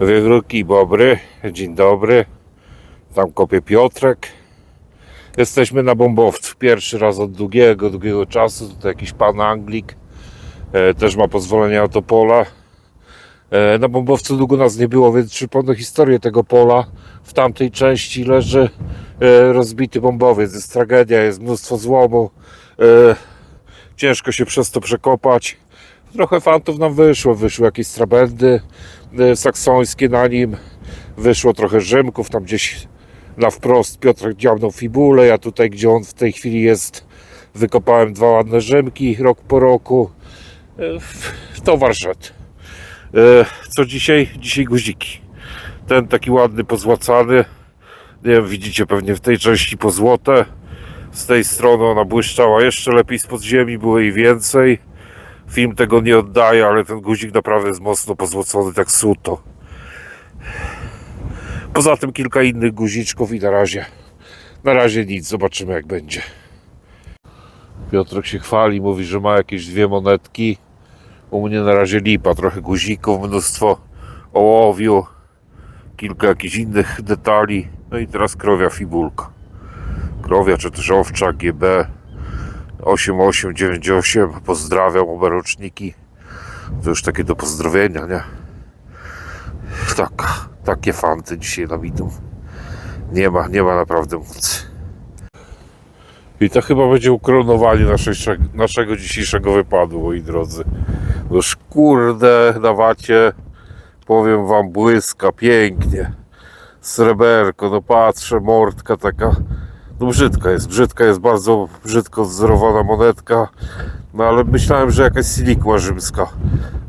Wygruki Bobry, dzień dobry. Tam kopie Piotrek. Jesteśmy na bombowcu. Pierwszy raz od długiego, długiego czasu. Tutaj jakiś pan Anglik. E, też ma pozwolenie na to pola. E, na bombowcu długo nas nie było, więc przypomnę historię tego pola. W tamtej części leży e, rozbity bombowiec. Jest tragedia, jest mnóstwo złomu. E, ciężko się przez to przekopać. Trochę fantów nam wyszło. Wyszły jakieś strabendy e, saksońskie na nim. Wyszło trochę Rzymków, tam gdzieś na wprost Piotr działnął fibulę. Ja tutaj, gdzie on w tej chwili jest, wykopałem dwa ładne Rzymki rok po roku. E, w- Towar szedł. E, Co dzisiaj? Dzisiaj guziki. Ten taki ładny, pozłacany. Nie wiem, widzicie pewnie w tej części pozłotę. Z tej strony ona błyszczała jeszcze lepiej spod ziemi, było jej więcej. Film tego nie oddaje, ale ten guzik naprawdę jest mocno pozłocony, tak suto. Poza tym kilka innych guziczków i na razie, na razie nic, zobaczymy jak będzie. Piotrek się chwali, mówi, że ma jakieś dwie monetki. U mnie na razie lipa, trochę guzików, mnóstwo ołowiu, kilka jakichś innych detali. No i teraz krowia fibulka. Krowia czy też owcza GB 8898. Pozdrawiam oba roczniki. To już takie do pozdrowienia, nie? Tak, takie fanty dzisiaj nam idą. Nie ma, nie ma naprawdę mocy. I to chyba będzie ukoronowanie naszej, naszego dzisiejszego wypadu, moi drodzy. Noż kurde, dawacie, powiem wam, błyska, pięknie. Sreberko, no patrzę, mordka taka, no brzydka jest, brzydka jest, bardzo brzydko wzorowana monetka. No ale myślałem, że jakaś silikła rzymska.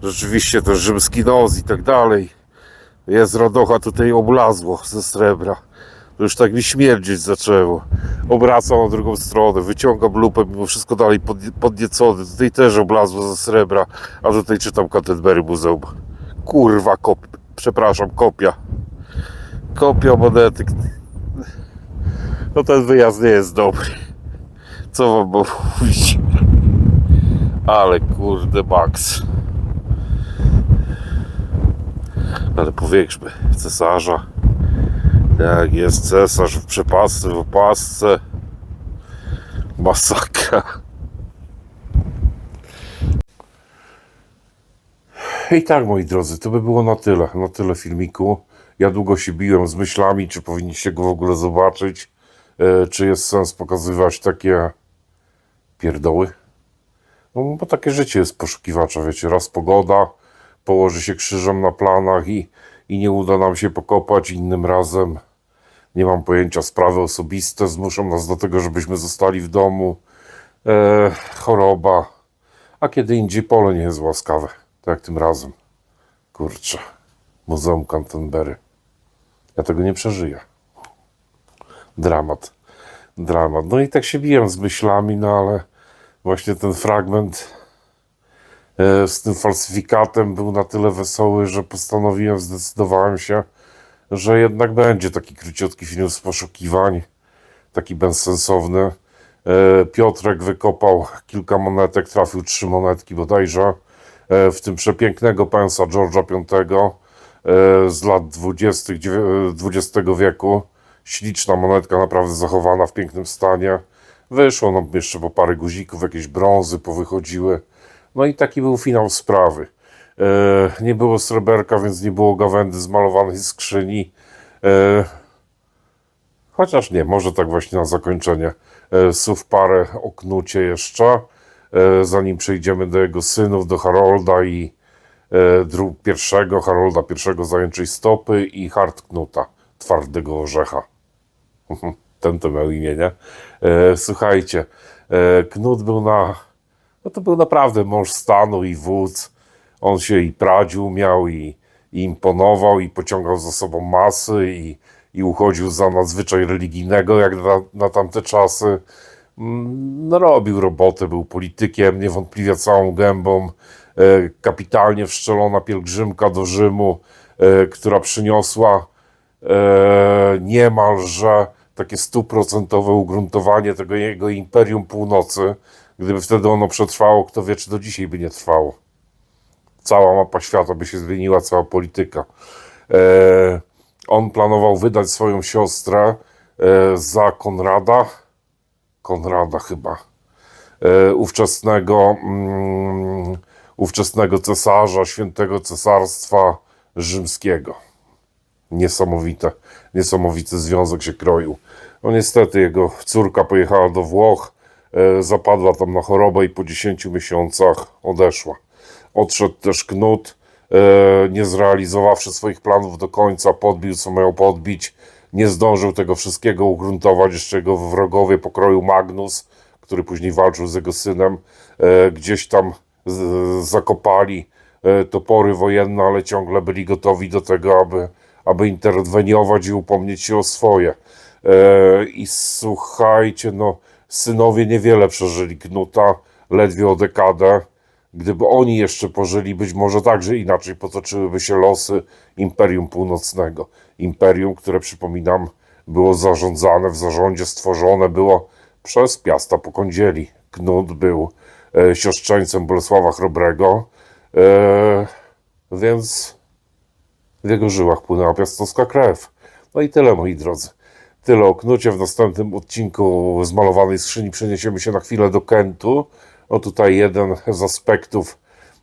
Rzeczywiście to rzymski nos i tak dalej. Jest radocha tutaj oblazło ze srebra. To już tak mi śmierdzieć zaczęło. Obracam na drugą stronę, wyciągam lupę, mimo wszystko dalej pod, podniecony. Tutaj też oblazło ze srebra, a tutaj czytam Canterbury Muzeum. Kurwa, kop... przepraszam, kopia. Kopia monety. No ten wyjazd nie jest dobry. Co wam mówić? Ale kurde, Max. Ale powiększmy cesarza. Jak jest cesarz w przepasce, w opasce. Masakra. I tak, moi drodzy, to by było na tyle. Na tyle filmiku. Ja długo się biłem z myślami, czy powinniście go w ogóle zobaczyć. E, czy jest sens pokazywać takie pierdoły? No, bo takie życie jest poszukiwacza, wiecie. Raz pogoda, położy się krzyżem na planach i, i nie uda nam się pokopać. Innym razem nie mam pojęcia, sprawy osobiste zmuszą nas do tego, żebyśmy zostali w domu. E, choroba. A kiedy indziej pole nie jest łaskawe. Tak jak tym razem. Kurczę. Muzeum Canterbury. Ja tego nie przeżyję. Dramat. Dramat. No i tak się biłem z myślami, no ale właśnie ten fragment e, z tym falsyfikatem był na tyle wesoły, że postanowiłem, zdecydowałem się, że jednak będzie taki króciutki film z poszukiwań, taki bezsensowny. E, Piotrek wykopał kilka monetek, trafił trzy monetki bodajże, e, w tym przepięknego pensa George'a V z lat 20. dziewię- XX wieku. Śliczna monetka, naprawdę zachowana w pięknym stanie. Wyszło nam jeszcze po parę guzików, jakieś brązy powychodziły. No i taki był finał sprawy. E, nie było sreberka, więc nie było gawędy zmalowanej skrzyni. E, chociaż nie, może tak właśnie na zakończenie. E, słów parę o Knucie jeszcze, zanim przejdziemy do jego synów, do Harolda i pierwszego, Harolda pierwszego zajęczej stopy i Hart Knuta, twardego orzecha. Ten to miał imię, nie? E, słuchajcie, e, Knut był na... No to był naprawdę mąż stanu i wódz. On się i pradził miał i, i imponował i pociągał za sobą masy i, i uchodził za nadzwyczaj religijnego jak na, na tamte czasy. Mm, No, robił robotę, był politykiem, niewątpliwie całą gębą. E, kapitalnie wszczelona pielgrzymka do Rzymu, e, która przyniosła e, niemalże takie stuprocentowe ugruntowanie tego jego imperium północy. Gdyby wtedy ono przetrwało, kto wie, czy do dzisiaj by nie trwało. Cała mapa świata by się zmieniła, cała polityka. E, on planował wydać swoją siostrę e, za Konrada. Konrada chyba. E, ówczesnego, mm, ówczesnego cesarza, świętego cesarstwa rzymskiego. Niesamowite, niesamowity związek się kroił. No niestety jego córka pojechała do Włoch, e, zapadła tam na chorobę i po 10 miesiącach odeszła. Odszedł też Knut, e, nie zrealizowawszy swoich planów do końca, podbił co miał podbić, nie zdążył tego wszystkiego ugruntować, jeszcze jego wrogowie pokroju Magnus, który później walczył z jego synem, e, gdzieś tam zakopali topory wojenne, ale ciągle byli gotowi do tego, aby, aby interweniować i upomnieć się o swoje. E, I słuchajcie, no, synowie niewiele przeżyli Knuta, ledwie o dekadę. Gdyby oni jeszcze pożyli, być może także inaczej potoczyłyby się losy Imperium Północnego. Imperium, które przypominam, było zarządzane, w zarządzie stworzone było przez Piasta Pokądzieli. Knut był e, siostrzeńcem Bolesława Chrobrego, e, więc w jego żyłach płynęła piastowska krew. No i tyle, moi drodzy. Tyle o Knucie. W następnym odcinku z malowanej skrzyni przeniesiemy się na chwilę do Kentu. No tutaj jeden z aspektów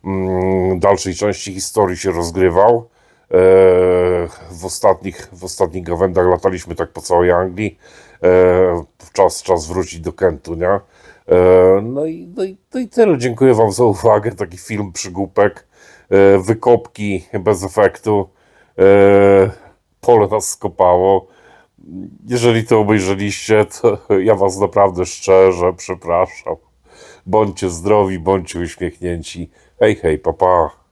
mm, dalszej części historii się rozgrywał. E, w, ostatnich, w ostatnich gawędach lataliśmy tak po całej Anglii. E, czas, czas wrócić do Kentu, nie? E, no, i, no, i, no i tyle. Dziękuję Wam za uwagę. Taki film przygłupek. E, wykopki bez efektu. E, pole nas skopało. Jeżeli to obejrzeliście, to ja Was naprawdę szczerze przepraszam. Bądźcie zdrowi, bądźcie uśmiechnięci. Hej, hej, papa. Pa.